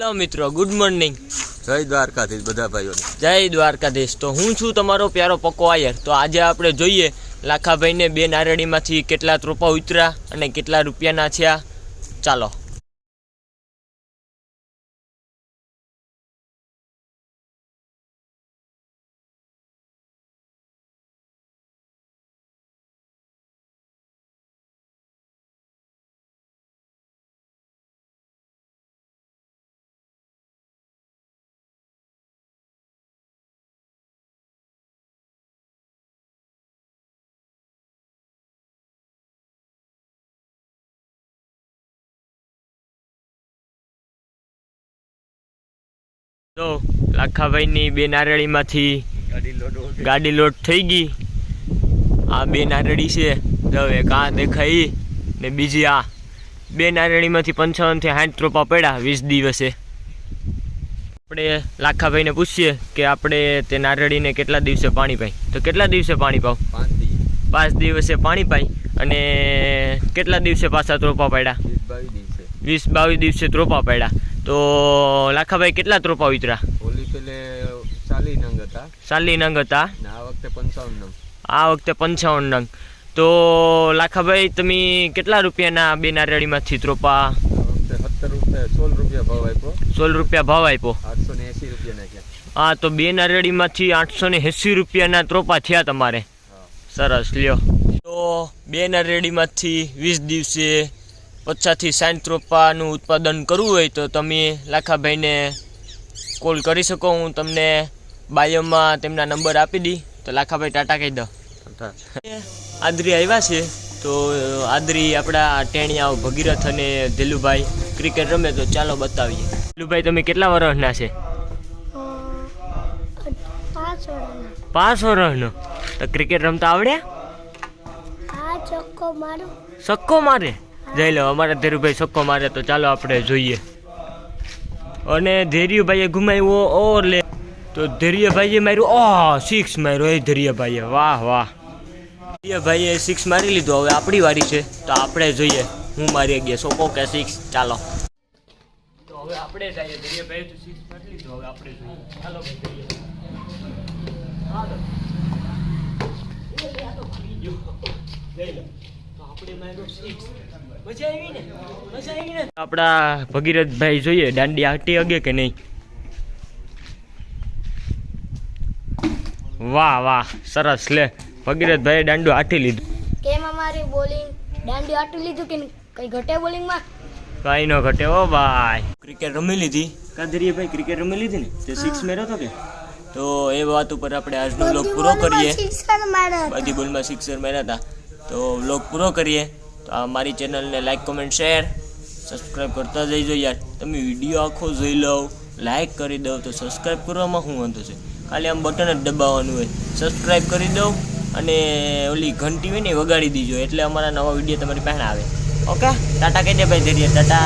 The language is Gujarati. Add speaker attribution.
Speaker 1: હેલો મિત્રો ગુડ મોર્નિંગ
Speaker 2: જય દ્વારકાધીશ બધા ભાઈઓને.
Speaker 1: જય દ્વારકાધીશ. તો હું છું તમારો પ્યારો પકો આયર. તો આજે આપણે જોઈએ લાખાભાઈને બે નારળીમાંથી કેટલા ત્રોપા ઉતર્યા અને કેટલા રૂપિયાના થયા. ચાલો. તો લાખાભાઈની બે નારળીમાંથી ગાડી લોડ થઈ ગઈ. આ બે નારળી છે. તો એક આ દેખાય ને બીજી આ બે નારળીમાંથી પંચાવનથી સાઠ ત્રોપા પડ્યા વીસ દિવસે. આપણે લાખાભાઈને પૂછીએ કે આપણે તે નારળીને કેટલા દિવસે પાણી પાઈ? તો કેટલા દિવસે પાણી પાવ?
Speaker 2: પાંચ
Speaker 1: પાંચ દિવસે પાણી પાઈ અને કેટલા દિવસે પાછા ત્રોપા પડ્યા?
Speaker 2: વીસ બાવીસ દિવસે
Speaker 1: ત્રોપા પડ્યા. તો લાખાભાઈ કેટલા ત્રોપા ઉતર્યા?
Speaker 2: હોલી પેલે ચાલી નંગ હતા.
Speaker 1: ચાલી નંગ હતા?
Speaker 2: આ વખતે પંચાવન નંગ.
Speaker 1: આ વખતે પંચાવન નંગ. તો લાખાભાઈ તમે કેટલા રૂપિયાના બે નારિયેળીમાંથી ત્રોપા?
Speaker 2: સોળ રૂપિયા ભાવ આપ્યો.
Speaker 1: સોળ રૂપિયા ભાવ આપ્યો?
Speaker 2: આઠસો ને એસી રૂપિયા
Speaker 1: હા તો બે નારિયેળીમાંથી આઠસો ને એંસી રૂપિયાના ત્રોપા થયા તમારે. સરસ લ્યો. તો બે નારિયેળીમાંથી વીસ દિવસે પચાસથી સાઠ ત્રોપાનું ઉત્પાદન કરવું હોય તો તમે લાખાભાઈને કોલ કરી શકો. હું તમને બાયોમાં તેમના નંબર આપી દઈ તો લાખાભાઈ ટાટા કહી દો. આદરી આવ્યા છે. તો આદરી આપણા ટેણિયા ભગીરથ અને ધીલુભાઈ ક્રિકેટ રમે તો ચાલો બતાવીએ. ધીલુભાઈ તમે કેટલા વર્ષના છે?
Speaker 3: પાંચ વર્ષના.
Speaker 1: તો ક્રિકેટ રમતા આવડ્યા?
Speaker 3: ચક્કો
Speaker 1: સક્કો મારે? જઈ લો, અમારા ધીરુભાઈ છક્કો મારે, તો ચાલો આપણે જોઈએ. અને ધૈર્યભાઈએ ગુમાવ્યો ઓર લે તો ધૈર્યભાઈએ માર્યું, ઓહ સિક્સ માર્યો. એ ધૈર્યભાઈએ વાહ વાહ. ધૈર્યભાઈએ સિક્સ મારી લીધું. હવે આપણી વારી છે, તો આપણે જોઈએ. હું મારી ગયા સોકો કે સિક્સ ચાલો હવે આપણે જઈએ. ધૈર્યભાઈએ તો સિક્સ મારી લીધું. હવે આપણે ચાલો, ભાઈ હાલો એ આ તો ફરી ગયો જઈ લો તો આપણે ભગીરથભાઈ જોઈએ દાંડી હાટી અગે કે નહીં? વાહ વાહ સરસ લે. ભગીરથભાઈ દાંડું હાટી લીધું.
Speaker 3: કેમ અમારી બોલિંગ દાંડી આટું લીધું કે કઈ ઘટે બોલિંગમાં
Speaker 1: કઈ ન ઘટે ઓ ભાઈ. ક્રિકેટ રમી લીધી. કાદરીએ ભાઈ ક્રિકેટ રમી લીધી ને? તે સિક્સ મેરો હતો કે? તો એ વાત ઉપર આપણે આજનો લોક પૂરો કરીએ. બધી બોલમાં સિક્સર માર્યા હતા. તો વ્લોગ પૂરો કરીએ. તો આ મારી ચેનલને લાઈક કોમેન્ટ શેર સબસ્ક્રાઈબ કરતા જઈજો યાર. તમે વીડિયો આખો જોઈ લો લાઈક કરી દો, તો સબસ્ક્રાઈબ કરવામાં શું વાંધો છે? ખાલી આમ બટન જ દબાવવાનું હોય. સબસ્ક્રાઈબ કરી દો અને ઓલી ઘંટી હોય ને વગાડી દીજો. એટલે અમારા નવા વીડિયો તમારી પાસે આવે. ઓકે ટાટા કહી દે ભાઈ ધીરે ટાટા.